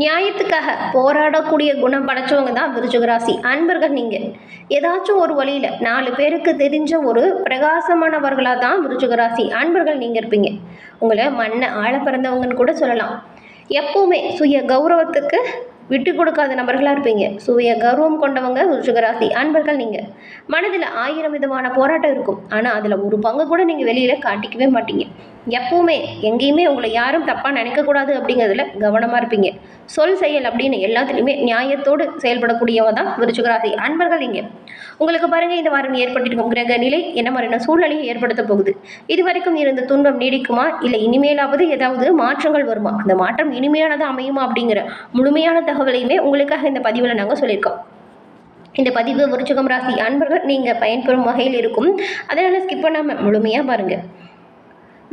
நியாயத்துக்காக போராடக்கூடிய குணம் படைச்சவங்க தான் விருச்சிகராசி. அன்பர்கள் நீங்கள் ஏதாச்சும் ஒரு வழியில் நாலு பேருக்கு தெரிஞ்ச ஒரு பிரகாசமானவர்களாக தான் விருச்சிகராசி. அன்பர்கள் நீங்கள் இருப்பீங்க. உங்களை மண்ணை ஆழ பிறந்தவங்கன்னு கூட சொல்லலாம். எப்பவுமே சுய கௌரவத்துக்கு விட்டு கொடுக்காத நபர்களாக இருப்பீங்க. சுய கௌரவம் கொண்டவங்க விருச்சிகராசி. அன்பர்கள் நீங்கள் மனதில் ஆயிரம் விதமான போராட்டம் இருக்கும். ஆனால் அதில் ஒரு பங்கு கூட நீங்கள் வெளியில் காட்டிக்கவே மாட்டீங்க. எப்பவுமே எங்கேயுமே உங்களை யாரும் தப்பாக நினைக்கக்கூடாது அப்படிங்கிறதுல கவனமாக இருப்பீங்க. சொல் செயல் அப்படின்னு எல்லாத்துலேயுமே நியாயத்தோடு செயல்படக்கூடியவ தான் விருச்சிக ராசி அன்பர்கள் இங்கே. உங்களுக்கு பாருங்கள் இந்த வாரம் ஏற்பட்டிருக்கும் கிரக நிலை என்ன மாதிரியான சூழ்நிலையை ஏற்படுத்த போகுது. இது வரைக்கும் இருந்த துன்பம் நீடிக்குமா? இல்லை இனிமேலாவது ஏதாவது மாற்றங்கள் வருமா? அந்த மாற்றம் இனிமையானதாக அமையுமா அப்படிங்கிற முழுமையான தகவலையுமே உங்களுக்காக இந்த பதிவில் நாங்கள் சொல்லியிருக்கோம். இந்த பதிவு விருச்சிகம் ராசி அன்பர்கள் நீங்கள் பயன்பெறும் வகையில் இருக்கும். அதனால் ஸ்கிப் பண்ணாமல் முழுமையாக பாருங்கள்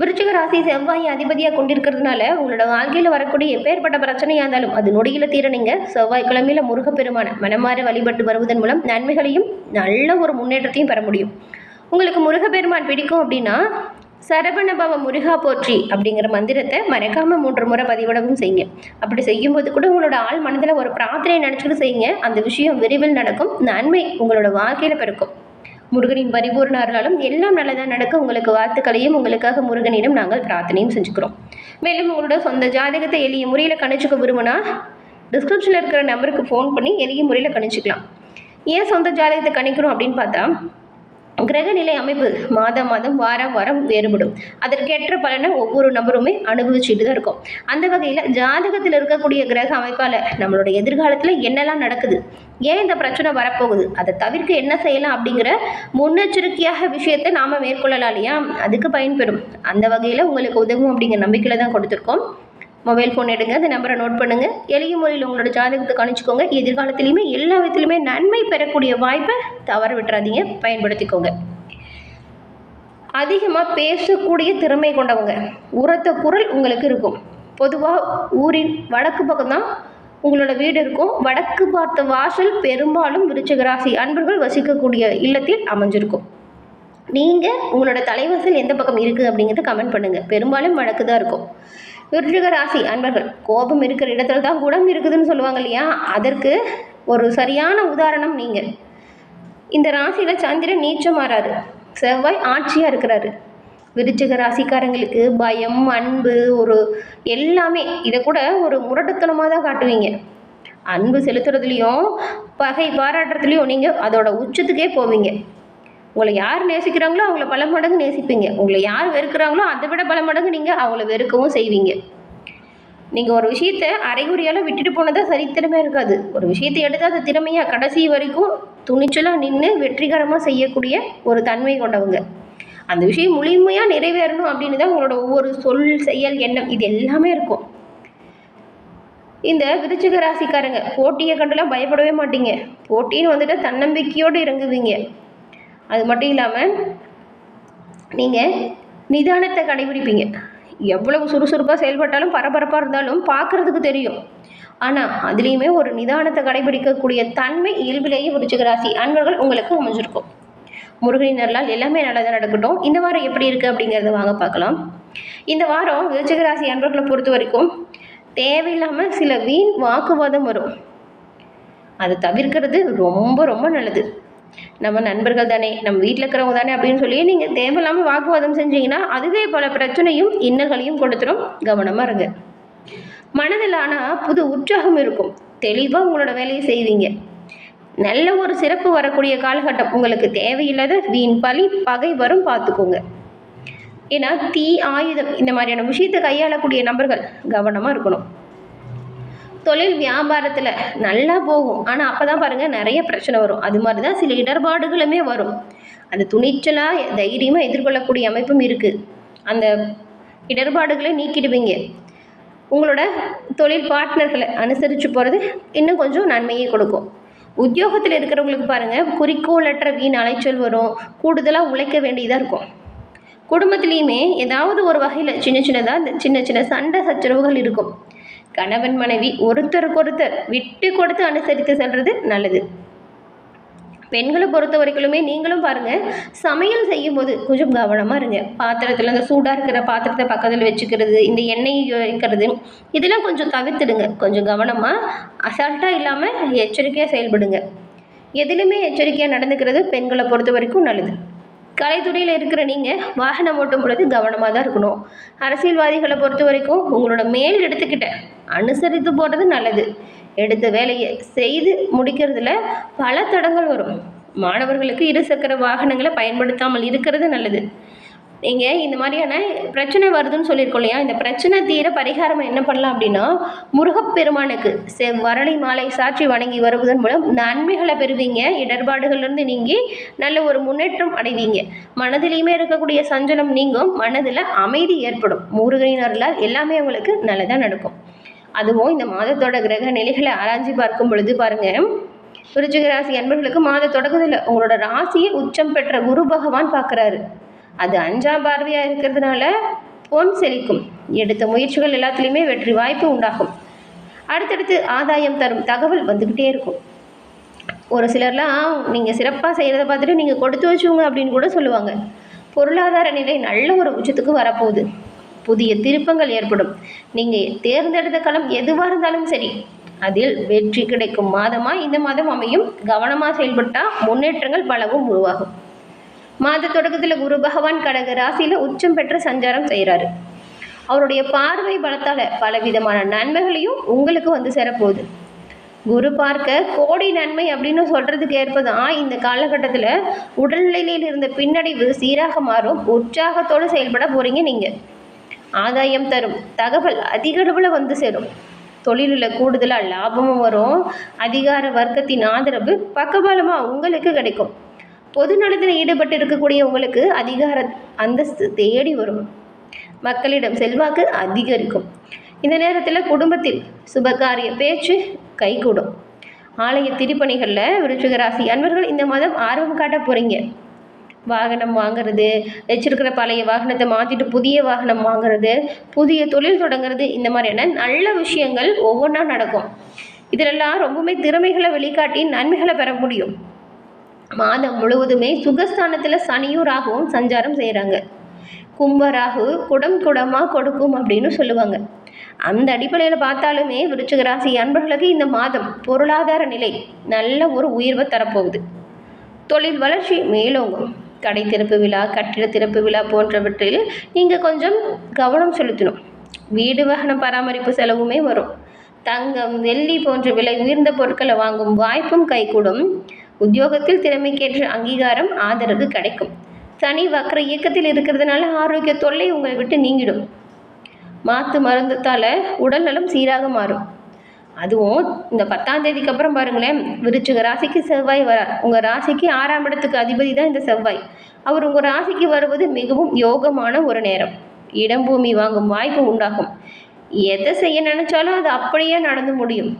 விருச்சிக ராசி செவ்வாய் அதிபதியாக கொண்டிருக்கிறதுனால உங்களோட வாழ்க்கையில் வரக்கூடிய எப்பேற்பட்ட பிரச்சனையாக இருந்தாலும் அது நொடியில் தீர நீங்கள் செவ்வாய்க்கிழமையில் முருகப்பெருமான மனமாற வழிபட்டு வருவதன் மூலம் நன்மைகளையும் நல்ல ஒரு முன்னேற்றத்தையும் பெற முடியும். உங்களுக்கு முருகப்பெருமான் பிடிக்கும் அப்படின்னா சரவணபவ முருகா போற்றி அப்படிங்கிற மந்திரத்தை மறக்காமல் மூன்று முறை பதிவிடவும் செய்யுங்க. அப்படி செய்யும்போது கூட உங்களோட ஆள் மனதில் ஒரு பிரார்த்தனை நினச்சிட்டு செய்யுங்க. அந்த விஷயம் விரைவில் நடக்கும். நன்மை உங்களோட வாழ்க்கையில் பிறக்கும் முருகனின் பரிபூர்ண அருளாலும் எல்லாம் நல்லதாக நடக்க உங்களுக்கு வாழ்த்துக்களையும் உங்களுக்காக முருகனிடம் நாங்கள் பிரார்த்தனையும் செஞ்சுக்கிறோம். மேலும் உங்களோட சொந்த ஜாதகத்தை எளிய முறையில் கணிச்சுக்க விரும்பினா டிஸ்கிரிப்ஷனில் இருக்கிற நம்பருக்கு ஃபோன் பண்ணி எளிய முறையில் கணிச்சிக்கலாம். ஏன் சொந்த ஜாதகத்தை கணிக்கணும் அப்படின்னு பார்த்தா கிரகநிலை அமைப்பு மாதம் மாதம் வாரம் வாரம் வேறுபடும். அதற்கேற்ற பலனை ஒவ்வொரு நபருமே அனுபவிச்சுட்டு தான் இருக்கும். அந்த வகையில் ஜாதகத்தில் இருக்கக்கூடிய கிரக அமைப்பால் நம்மளோட எதிர்காலத்தில் என்னெல்லாம் நடக்குது? ஏன் இந்த பிரச்சனை வரப்போகுது? அதை தவிர்க்க என்ன செய்யலாம் அப்படிங்கிற முன்னெச்சரிக்கையாக விஷயத்தை நாம் மேற்கொள்ளலாம் இல்லையா? அதுக்கு பயன்பெறும் அந்த வகையில் உங்களுக்கு உதவும் அப்படிங்கிற நம்பிக்கையில் தான் கொடுத்துருக்கோம். மொபைல் ஃபோன் எடுங்க அந்த நம்பரை நோட் பண்ணுங்கள் எளிய முறையில் உங்களோட ஜாதகத்தை கணிச்சுக்கோங்க எதிர்காலத்துலேயுமே எல்லா விதத்துலையுமே நன்மை பெறக்கூடிய வாய்ப்பை தவற விட்டுறாதீங்க. பயன்படுத்திக்கோங்க. அதிகமாக பேசக்கூடிய திறமை கொண்டவங்க. உரத்த குரல் உங்களுக்கு இருக்கும். பொதுவாக ஊரின் வடக்கு பக்கம் தான் உங்களோட வீடு இருக்கும். வடக்கு பார்த்த வாசல் பெரும்பாலும் விருச்சிகராசி அன்பர்கள் வசிக்கக்கூடிய இல்லத்தில் அமைஞ்சிருக்கும். நீங்கள் உங்களோட தலைவாசல் எந்த பக்கம் இருக்குது அப்படிங்கிறத கமெண்ட் பண்ணுங்கள் பெரும்பாலும் வடக்கு தான் இருக்கும். விருச்சிக ராசி அன்பர்கள் கோபம் இருக்கிற இடத்துல தான் குணம் இருக்குதுன்னு சொல்லுவாங்க இல்லையா? அதற்கு ஒரு சரியான உதாரணம் நீங்கள் இந்த ராசியில் சந்திரன் நீச்சம் மாறாரு செவ்வாய் ஆட்சியாக இருக்கிறாரு. விருச்சிக ராசிக்காரங்களுக்கு பயம் அன்பு ஒரு எல்லாமே. இதை கூட ஒரு முரட்டுத்தனமாக தான் காட்டுவீங்க. அன்பு செலுத்துறதுலேயும் பகை பாராட்டுறதுலையும் நீங்கள் அதோட உச்சத்துக்கே போவீங்க. உங்களை யார் நேசிக்கிறாங்களோ அவங்கள பல மடங்கு நேசிப்பீங்க. உங்களை யார் வெறுக்கிறாங்களோ அதை விட பல மடங்கு நீங்கள் அவங்கள வெறுக்கவும் செய்வீங்க. நீங்கள் ஒரு விஷயத்தை அரைகுறியால் விட்டுட்டு போனதாக சரித்திரமே இருக்காது. ஒரு விஷயத்தை எடுத்து அதை திறமையாக கடைசி வரைக்கும் துணிச்சலாக நின்று வெற்றிகரமாக செய்யக்கூடிய ஒரு தன்மை கொண்டவங்க. அந்த விஷயம் முழுமையாக நிறைவேறணும் அப்படின்னு தான் உங்களோட ஒவ்வொரு சொல் செயல் எண்ணம் இது எல்லாமே இருக்கும். இந்த விருச்சிக ராசிக்காரங்க போட்டியை கண்டுலாம் பயப்படவே மாட்டீங்க. போட்டின்னு வந்துட்டு தன்னம்பிக்கையோடு இறங்குவீங்க. அது மட்டும் இல்லாமல் நீங்கள் நிதானத்தை கடைபிடிப்பீங்க. எவ்வளவு சுறுசுறுப்பாக செயல்பட்டாலும் பரபரப்பாக இருந்தாலும் பார்க்குறதுக்கு தெரியும். ஆனால் அதுலேயுமே ஒரு நிதானத்தை கடைபிடிக்கக்கூடிய தன்மை இயல்பிலேயே விருச்சிக ராசி அன்பர்கள் உங்களுக்கு அமைஞ்சிருக்கும். முருகனின் அருளால் எல்லாமே நல்லதாக நடக்கட்டும். இந்த வாரம் எப்படி இருக்குது அப்படிங்கிறத வாங்க பார்க்கலாம். இந்த வாரம் விருச்சிகராசி அன்பர்களை பொறுத்த வரைக்கும் தேவையில்லாமல் சில வீண் வாக்குவாதம் வரும். அதை தவிர்க்கிறது ரொம்ப ரொம்ப நல்லது. நம்ம நண்பர்கள் தானே நம்ம வீட்டில் இருக்கிறவங்க தானே அப்படின்னு சொல்லி நீங்கள் தேவையில்லாமல் வாக்குவாதம் செஞ்சீங்கன்னா அதுவே பல பிரச்சனையும் இன்னல்களையும் கொடுத்துரும். கவனமாக இருங்க. மனதில் ஆனால் புது உற்சாகம் இருக்கும். தெளிவாக உங்களோட வேலையை செய்வீங்க. நல்ல ஒரு சிறப்பு வரக்கூடிய காலகட்டம் உங்களுக்கு தேவையில்லாத வீண் பழி பகை வரும் பார்த்துக்கோங்க. ஏன்னா தீ ஆயுதம் இந்த மாதிரியான விஷயத்தை கையாளக்கூடிய நபர்கள் கவனமாக இருக்கணும். தொழில் வியாபாரத்தில் நல்லா போகும். ஆனால் அப்போ தான் பாருங்கள் நிறைய பிரச்சனை வரும். அது மாதிரி தான் சில இடர்பாடுகளுமே வரும். அந்த துணிச்சலாக தைரியமாக எதிர்கொள்ளக்கூடிய அமைப்பும் இருக்குது அந்த இடர்பாடுகளை நீக்கிடுவீங்க. உங்களோட தொழில் பார்ட்னர்களை அனுசரித்து போகிறது இன்னும் கொஞ்சம் நன்மையை கொடுக்கும். உத்தியோகத்தில் இருக்கிறவங்களுக்கு பாருங்கள் குறிக்கோளற்ற வீண் அலைச்சல் வரும். கூடுதலாக உழைக்க வேண்டியதாக இருக்கும். குடும்பத்துலேயுமே ஏதாவது ஒரு வகையில் சின்ன சின்னதாக இந்த சின்ன சின்ன சண்டை சச்சரவுகள் இருக்கும். கணவன் மனைவி ஒருத்தருக்கொருத்தர் விட்டு கொடுத்து அனுசரித்து செல்வது நல்லது. பெண்களை பொறுத்த வரைக்குமே நீங்களும் பாருங்கள் சமையல் செய்யும்போது கொஞ்சம் கவனமாக இருங்க. பாத்திரத்தில் அந்த சூடாக இருக்கிற பாத்திரத்தை பக்கத்தில் வச்சுக்கிறது இந்த எண்ணெய் வைக்கிறது இதெல்லாம் கொஞ்சம் தவிர்த்துடுங்க. கொஞ்சம் கவனமாக அசால்ட்டாக இல்லாமல் எச்சரிக்கையாக செயல்படுங்க. எதிலுமே எச்சரிக்கையாக நடந்துக்கிறது பெண்களை பொறுத்த வரைக்கும் நல்லது. கலைத்துறையில் இருக்கிற நீங்கள் வாகனம் ஓட்டும் பொழுது கவனமாக தான் இருக்கணும். அரசியல்வாதிகளை பொறுத்த வரைக்கும் உங்களோட மேல் எடுத்துக்கிட்ட அனுசரித்து போகிறது நல்லது. எடுத்த வேலையை செய்து முடிக்கிறதுல பல தடங்கள் வரும். மாணவர்களுக்கு இருசக்கர வாகனங்களை பயன்படுத்தாமல் இருக்கிறது நல்லது. நீங்கள் இந்த மாதிரியான பிரச்சனை வருதுன்னு சொல்லியிருக்கோம் இல்லையா? இந்த பிரச்சனை தீர பரிகாரம் என்ன பண்ணலாம் அப்படின்னா முருகப்பெருமானுக்கு செ செவ்வரளி மாலை சாட்சி வணங்கி வருவதன் மூலம் நன்மைகளை பெறுவீங்க. இடர்பாடுகள்லேருந்து நீங்கி நல்ல ஒரு முன்னேற்றம் அடைவீங்க. மனதிலையுமே இருக்கக்கூடிய சஞ்சலம் நீங்கும். மனதில் அமைதி ஏற்படும். முருகனினரில் எல்லாமே உங்களுக்கு நல்லதாக நடக்கும். அதுவும் இந்த மாதத்தோட கிரக நிலைகளை ஆராய்ச்சி பார்க்கும் பொழுது பாருங்கள் விருச்சிக ராசி அன்பர்களுக்கு மாத தொடக்கத்தில் உங்களோட ராசியை உச்சம் பெற்ற குரு பகவான் பார்க்குறாரு. அது அஞ்சாம் பார்வையாக இருக்கிறதுனால பொன் செழிக்கும். எடுத்த முயற்சிகள் எல்லாத்துலேயுமே வெற்றி வாய்ப்பு உண்டாகும். அடுத்தடுத்து ஆதாயம் தரும் தகவல் வந்துக்கிட்டே இருக்கும். ஒரு சிலர்லாம் நீங்கள் சிறப்பாக செய்கிறத பார்த்துட்டு நீங்கள் கொடுத்து வச்சுங்க அப்படின்னு கூட சொல்லுவாங்க. பொருளாதார நிலை நல்ல ஒரு உச்சத்துக்கு வரப்போகுது. புதிய திருப்பங்கள் ஏற்படும். நீங்கள் தேர்ந்தெடுத்த களம் எதுவாக இருந்தாலும் சரி அதில் வெற்றி கிடைக்கும் மாதமாக இந்த மாதம் அமையும். கவனமாக செயல்பட்டால் முன்னேற்றங்கள் பலவும் உருவாகும். மாத தொடக்கத்தில் குரு பகவான் கடக ராசியில் உச்சம் பெற்று சஞ்சாரம் செய்கிறாரு அவருடைய பார்வை பலத்தால் பலவிதமான நன்மைகளையும் உங்களுக்கு வந்து சேரப்போகுது. குரு பார்க்க கோடி நன்மை அப்படின்னு சொல்கிறதுக்கு ஏற்பதான் இந்த காலகட்டத்தில் உடல்நிலையில் இருந்த பின்னடைவு சீராக மாறும். உற்சாகத்தோடு செயல்பட போகிறீங்க நீங்கள் ஆதாயம் தரும். தகவல் அதிக அளவில் வந்து சேரும். தொழிலில் கூடுதலாக லாபமும் வரும். அதிகார வர்க்கத்தின் ஆதரவு பக்கபலமாக உங்களுக்கு கிடைக்கும். பொது நலத்தில் ஈடுபட்டு இருக்கக்கூடிய உங்களுக்கு அதிகார அந்தஸ்து தேடி வரும். மக்களிடம் செல்வாக்கு அதிகரிக்கும். இந்த நேரத்தில் குடும்பத்தில் சுபகாரிய பேச்சு கைகூடும். ஆலய திருப்பணிகளில் விருச்சிக ராசி அன்பர்கள் இந்த மாதம் ஆர்வம் காட்ட போகிறீங்க வாகனம் வாங்குறது வச்சிருக்கிற பழைய வாகனத்தை மாற்றிட்டு புதிய வாகனம் வாங்குறது புதிய தொழில் தொடங்குறது இந்த மாதிரியான நல்ல விஷயங்கள் ஒவ்வொன்றா நடக்கும். இதிலெல்லாம் ரொம்பவுமே திறமைகளை வெளிக்காட்டி நன்மைகளை பெற முடியும். மாதம் முழுவதுமே சுகஸ்தானத்தில் சனியும் ராகுவும் சஞ்சாரம் செய்கிறாங்க கும்பராகு குடம் குடமாக கொடுக்கும் அப்படின்னு சொல்லுவாங்க. அந்த அடிப்படையில் பார்த்தாலுமே விருச்சிக ராசி அன்பர்களுக்கு இந்த மாதம் பொருளாதார நிலை நல்ல ஒரு உயர்வை தரப்போகுது. தொழில் வளர்ச்சி மேலோங்கும். கடை திறப்பு விழா கட்டிட திறப்பு விழா போன்றவற்றில் நீங்கள் கொஞ்சம் கவனம் செலுத்தணும். வீடு வாகன பராமரிப்பு செலவுமே வரும். தங்கம் வெள்ளி போன்ற விலை உயர்ந்த பொருட்களை வாங்கும் வாய்ப்பும் கைகூடும். உத்தியோகத்தில் திறமைக்கேற்ற அங்கீகாரம் ஆதரவு கிடைக்கும். சனி வக்கர இயக்கத்தில் இருக்கிறதுனால ஆரோக்கிய தொல்லை உங்களை விட்டு நீங்கிடும். மாற்று மருந்தத்தால் உடல்நலம் சீராக மாறும். அதுவும் இந்த பத்தாம் தேதிக்கு அப்புறம் பாருங்களேன் விருச்சிக ராசிக்கு செவ்வாய் வரார் உங்கள் ராசிக்கு ஆறாம் இடத்துக்கு அதிபதி தான் இந்த செவ்வாய். அவர் உங்கள் ராசிக்கு வருவது மிகவும் யோகமான ஒரு நேரம். இடம் பூமி வாங்கும் வாய்ப்பு உண்டாகும். எதை செய்ய நினச்சாலும் அது அப்படியே நடந்து முடியும்.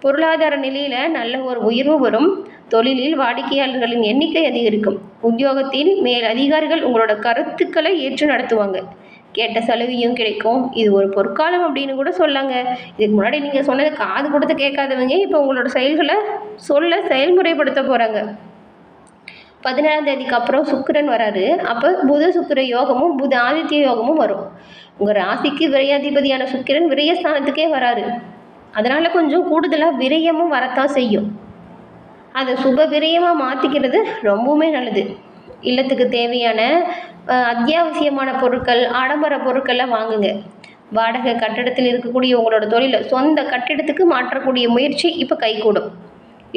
பொருளாதார நிலையில் நல்ல ஒரு உயர்வு வரும். தொழிலில் வாடிக்கையாளர்களின் எண்ணிக்கை அதிகரிக்கும். உத்தியோகத்தில் மேல் அதிகாரிகள் உங்களோட கருத்துக்களை ஏற்று நடத்துவாங்க. கேட்ட சலுகையும் கிடைக்கும். இது ஒரு பொற்காலம் அப்படின்னு கூட சொல்லாங்க. இதுக்கு முன்னாடி நீங்கள் சொன்னது காது கொடுத்து கேட்காதவங்க இப்போ உங்களோட செயல்களை சொல்ல செயல்முறைப்படுத்த போகிறாங்க பதினேழாம் தேதிக்கு அப்புறம் சுக்கிரன் வராரு. அப்போ புத சுக்கர யோகமும் புத ஆதித்ய யோகமும் வரும். உங்கள் ராசிக்கு விரையாதிபதியான சுக்கிரன் விரயஸ்தானத்துக்கே வராரு. அதனால் கொஞ்சம் கூடுதலாக விரயமும் வரத்தான் செய்யும். அதை சுப விரயமாக மாற்றிக்கிறது ரொம்பவுமே நல்லது. இல்லத்துக்கு தேவையான அத்தியாவசியமான பொருட்கள் ஆடம்பர பொருட்கள்லாம் வாங்குங்க. வாடகை கட்டடத்தில் இருக்கக்கூடிய உங்களோட தொழிலை சொந்த கட்டிடத்துக்கு மாற்றக்கூடிய முயற்சி இப்போ கைகூடும்.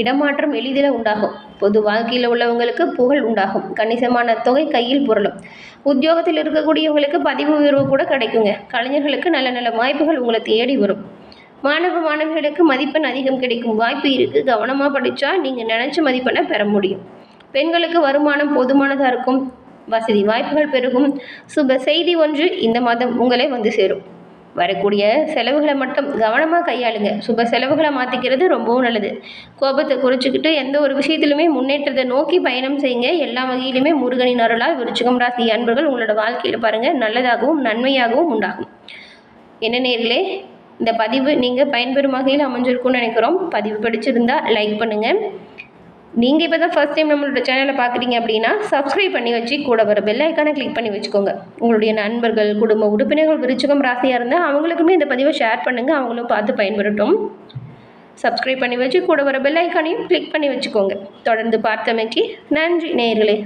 இடமாற்றம் எளிதில் உண்டாகும். பொது வாழ்க்கையில் உள்ளவங்களுக்கு புகழ் உண்டாகும். கணிசமான தொகை கையில் புரளும். உத்தியோகத்தில் இருக்கக்கூடியவங்களுக்கு பதிவு உயர்வு கூட கிடைக்குங்க. கலைஞர்களுக்கு நல்ல நல்ல வாய்ப்புகள் உங்களை தேடி வரும். மாணவ மாணவிகளுக்கு மதிப்பெண் அதிகம் கிடைக்கும் வாய்ப்பு இருக்குது கவனமாக படித்தா நீங்கள் நினச்ச மதிப்பெண்ணை பெற முடியும். பெண்களுக்கு வருமானம் போதுமானதாக இருக்கும். வசதி வாய்ப்புகள் பெருகும். சுப செய்தி ஒன்று இந்த மாதம் உங்களை வந்து சேரும். வரக்கூடிய செலவுகளை மட்டும் கவனமாக கையாளுங்க. சுப செலவுகளை மாற்றிக்கிறது ரொம்பவும் நல்லது. கோபத்தை குறைச்சிக்கிட்டு எந்த ஒரு விஷயத்திலுமே முன்னேற்றத்தை நோக்கி பயணம் செய்யுங்க. எல்லா வகையிலுமே முருகனின் அருளால் விருச்சிகம் ராசி அன்பர்கள் உங்களோட வாழ்க்கையில் பாருங்கள் நல்லதாகவும் நன்மையாகவும் உண்டாகும். என்ன நேர்களே இந்த பதிவு நீங்கள் பயன்பெறும் வகையில் அமைஞ்சிருக்கும்னு நினைக்கிறோம். பதிவு பிடிச்சிருந்தா லைக் பண்ணுங்கள் நீங்கள் இப்போ தான் ஃபஸ்ட் டைம் நம்மளோட சேனலை பார்க்குறீங்க அப்படின்னா சப்ஸ்கிரைப் பண்ணி வச்சு கூட வர பெல் ஐக்கானை கிளிக் பண்ணி வச்சுக்கோங்க. உங்களுடைய நண்பர்கள் குடும்ப உறுப்பினர்கள் விருச்சகம் ராசியாக இருந்தால் அவங்களுக்குமே இந்த பதிவை ஷேர் பண்ணுங்கள் அவங்களும் பார்த்து பயன்படட்டும் சப்ஸ்கிரைப் பண்ணி வச்சு கூட வர பெல் ஐக்கானையும் கிளிக் பண்ணி வச்சுக்கோங்க. தொடர்ந்து பார்த்தமைக்கு நன்றி நேர்களே